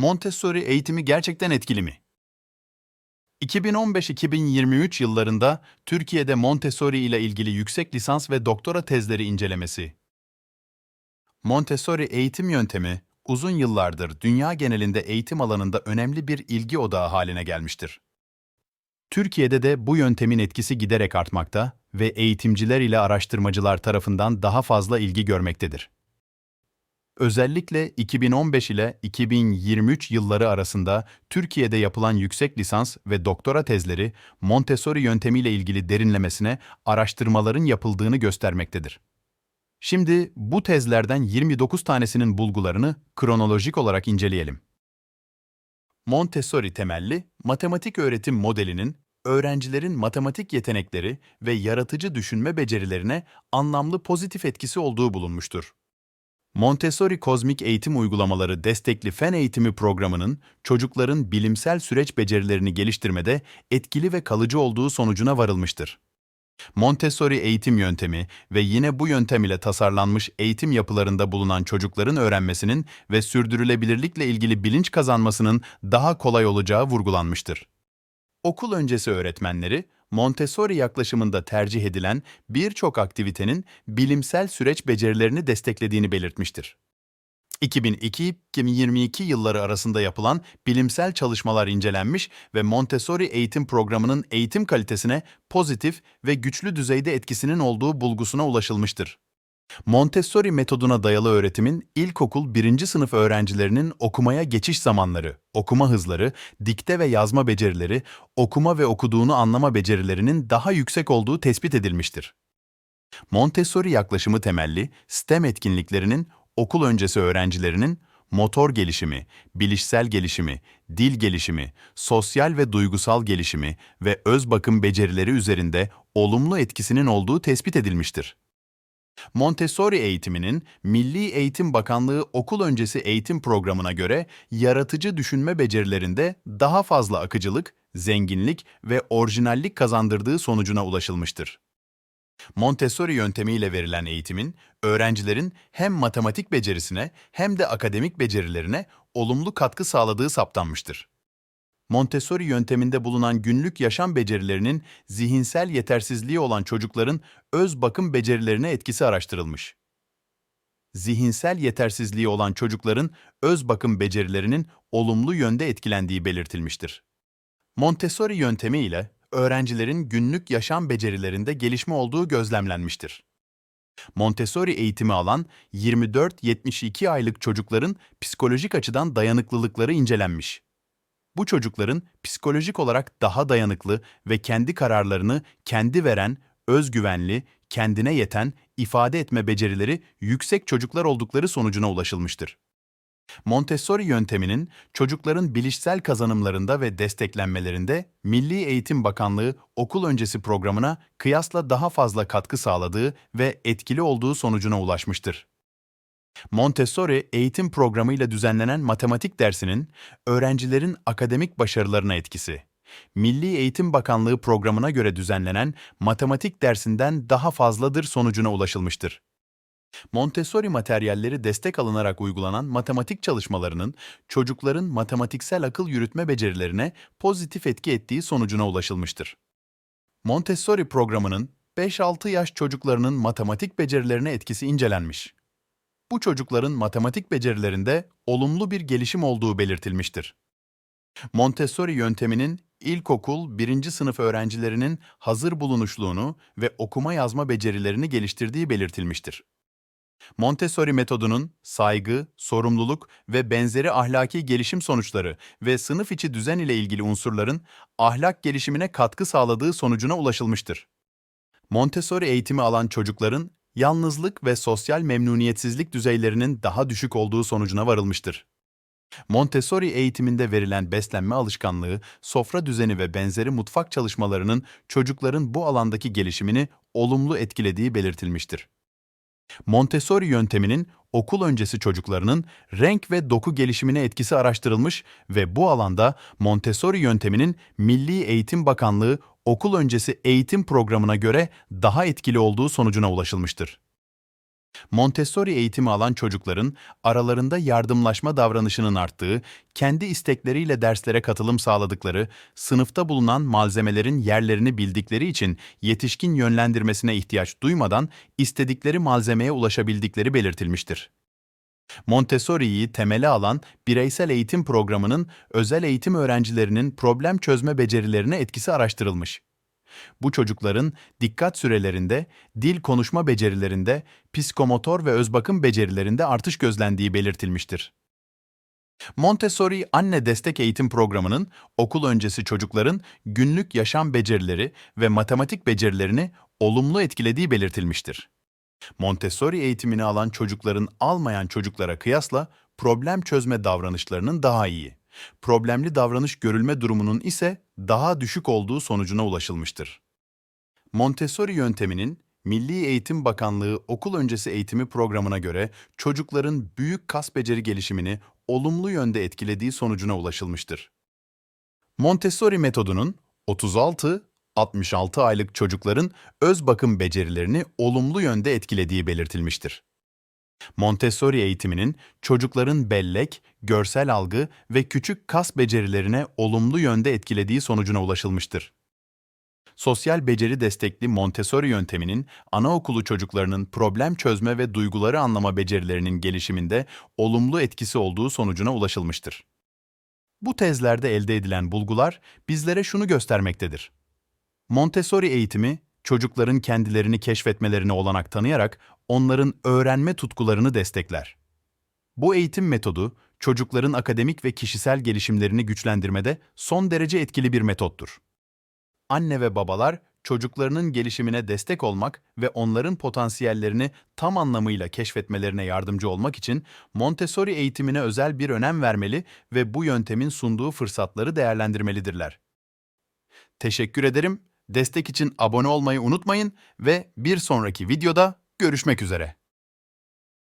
Montessori eğitimi gerçekten etkili mi? 2015-2023 yıllarında Türkiye'de Montessori ile ilgili yüksek lisans ve doktora tezleri incelemesi. Montessori eğitim yöntemi uzun yıllardır dünya genelinde eğitim alanında önemli bir ilgi odağı haline gelmiştir. Türkiye'de de bu yöntemin etkisi giderek artmakta ve eğitimciler ile araştırmacılar tarafından daha fazla ilgi görmektedir. Özellikle 2015 ile 2023 yılları arasında Türkiye'de yapılan yüksek lisans ve doktora tezleri Montessori yöntemiyle ilgili derinlemesine araştırmaların yapıldığını göstermektedir. Şimdi bu tezlerden 29 tanesinin bulgularını kronolojik olarak inceleyelim. Montessori temelli matematik öğretim modelinin öğrencilerin matematik yetenekleri ve yaratıcı düşünme becerilerine anlamlı pozitif etkisi olduğu bulunmuştur. Montessori Kozmik Eğitim Uygulamaları destekli fen eğitimi programının çocukların bilimsel süreç becerilerini geliştirmede etkili ve kalıcı olduğu sonucuna varılmıştır. Montessori eğitim yöntemi ve yine bu yöntem ile tasarlanmış eğitim yapılarında bulunan çocukların öğrenmesinin ve sürdürülebilirlikle ilgili bilinç kazanmasının daha kolay olacağı vurgulanmıştır. Okul öncesi öğretmenleri, Montessori yaklaşımında tercih edilen birçok aktivitenin bilimsel süreç becerilerini desteklediğini belirtmiştir. 2002-2022 yılları arasında yapılan bilimsel çalışmalar incelenmiş ve Montessori eğitim programının eğitim kalitesine pozitif ve güçlü düzeyde etkisinin olduğu bulgusuna ulaşılmıştır. Montessori metoduna dayalı öğretimin ilkokul 1. sınıf öğrencilerinin okumaya geçiş zamanları, okuma hızları, dikte ve yazma becerileri, okuma ve okuduğunu anlama becerilerinin daha yüksek olduğu tespit edilmiştir. Montessori yaklaşımı temelli STEM etkinliklerinin okul öncesi öğrencilerinin motor gelişimi, bilişsel gelişimi, dil gelişimi, sosyal ve duygusal gelişimi ve öz bakım becerileri üzerinde olumlu etkisinin olduğu tespit edilmiştir. Montessori eğitiminin Milli Eğitim Bakanlığı okul öncesi eğitim programına göre yaratıcı düşünme becerilerinde daha fazla akıcılık, zenginlik ve orijinallik kazandırdığı sonucuna ulaşılmıştır. Montessori yöntemiyle verilen eğitimin öğrencilerin hem matematik becerisine hem de akademik becerilerine olumlu katkı sağladığı saptanmıştır. Montessori yönteminde bulunan günlük yaşam becerilerinin zihinsel yetersizliği olan çocukların öz bakım becerilerine etkisi araştırılmış. Zihinsel yetersizliği olan çocukların öz bakım becerilerinin olumlu yönde etkilendiği belirtilmiştir. Montessori yöntemi ile öğrencilerin günlük yaşam becerilerinde gelişme olduğu gözlemlenmiştir. Montessori eğitimi alan 24-72 aylık çocukların psikolojik açıdan dayanıklılıkları incelenmiş. Bu çocukların psikolojik olarak daha dayanıklı ve kendi kararlarını kendi veren, özgüvenli, kendine yeten, ifade etme becerileri yüksek çocuklar oldukları sonucuna ulaşılmıştır. Montessori yönteminin çocukların bilişsel kazanımlarında ve desteklenmelerinde Milli Eğitim Bakanlığı okul öncesi programına kıyasla daha fazla katkı sağladığı ve etkili olduğu sonucuna ulaşmıştır. Montessori eğitim programıyla düzenlenen matematik dersinin öğrencilerin akademik başarılarına etkisi. Milli Eğitim Bakanlığı programına göre düzenlenen matematik dersinden daha fazladır sonucuna ulaşılmıştır. Montessori materyalleri destek alınarak uygulanan matematik çalışmalarının çocukların matematiksel akıl yürütme becerilerine pozitif etki ettiği sonucuna ulaşılmıştır. Montessori programının 5-6 yaş çocuklarının matematik becerilerine etkisi incelenmiş. Bu çocukların matematik becerilerinde olumlu bir gelişim olduğu belirtilmiştir. Montessori yönteminin ilkokul 1. sınıf öğrencilerinin hazır bulunuşluğunu ve okuma yazma becerilerini geliştirdiği belirtilmiştir. Montessori metodunun saygı, sorumluluk ve benzeri ahlaki gelişim sonuçları ve sınıf içi düzen ile ilgili unsurların ahlak gelişimine katkı sağladığı sonucuna ulaşılmıştır. Montessori eğitimi alan çocukların yalnızlık ve sosyal memnuniyetsizlik düzeylerinin daha düşük olduğu sonucuna varılmıştır. Montessori eğitiminde verilen beslenme alışkanlığı, sofra düzeni ve benzeri mutfak çalışmalarının çocukların bu alandaki gelişimini olumlu etkilediği belirtilmiştir. Montessori yönteminin okul öncesi çocuklarının renk ve doku gelişimine etkisi araştırılmış ve bu alanda Montessori yönteminin Milli Eğitim Bakanlığı okul öncesi eğitim programına göre daha etkili olduğu sonucuna ulaşılmıştır. Montessori eğitimi alan çocukların aralarında yardımlaşma davranışının arttığı, kendi istekleriyle derslere katılım sağladıkları, sınıfta bulunan malzemelerin yerlerini bildikleri için yetişkin yönlendirmesine ihtiyaç duymadan istedikleri malzemeye ulaşabildikleri belirtilmiştir. Montessori'yi temele alan bireysel eğitim programının özel eğitim öğrencilerinin problem çözme becerilerine etkisi araştırılmış. Bu çocukların dikkat sürelerinde, dil konuşma becerilerinde, psikomotor ve özbakım becerilerinde artış gözlendiği belirtilmiştir. Montessori Anne Destek Eğitim Programı'nın okul öncesi çocukların günlük yaşam becerileri ve matematik becerilerini olumlu etkilediği belirtilmiştir. Montessori eğitimini alan çocukların almayan çocuklara kıyasla problem çözme davranışlarının daha iyi, problemli davranış görülme durumunun ise daha düşük olduğu sonucuna ulaşılmıştır. Montessori yönteminin Milli Eğitim Bakanlığı okul öncesi eğitimi programına göre çocukların büyük kas beceri gelişimini olumlu yönde etkilediği sonucuna ulaşılmıştır. Montessori metodunun 36-66 aylık çocukların öz bakım becerilerini olumlu yönde etkilediği belirtilmiştir. Montessori eğitiminin çocukların bellek, görsel algı ve küçük kas becerilerine olumlu yönde etkilediği sonucuna ulaşılmıştır. Sosyal beceri destekli Montessori yönteminin anaokulu çocuklarının problem çözme ve duyguları anlama becerilerinin gelişiminde olumlu etkisi olduğu sonucuna ulaşılmıştır. Bu tezlerde elde edilen bulgular bizlere şunu göstermektedir. Montessori eğitimi, çocukların kendilerini keşfetmelerine olanak tanıyarak onların öğrenme tutkularını destekler. Bu eğitim metodu, çocukların akademik ve kişisel gelişimlerini güçlendirmede son derece etkili bir metottur. Anne ve babalar, çocuklarının gelişimine destek olmak ve onların potansiyellerini tam anlamıyla keşfetmelerine yardımcı olmak için Montessori eğitimine özel bir önem vermeli ve bu yöntemin sunduğu fırsatları değerlendirmelidirler. Teşekkür ederim. Destek için abone olmayı unutmayın ve bir sonraki videoda görüşmek üzere.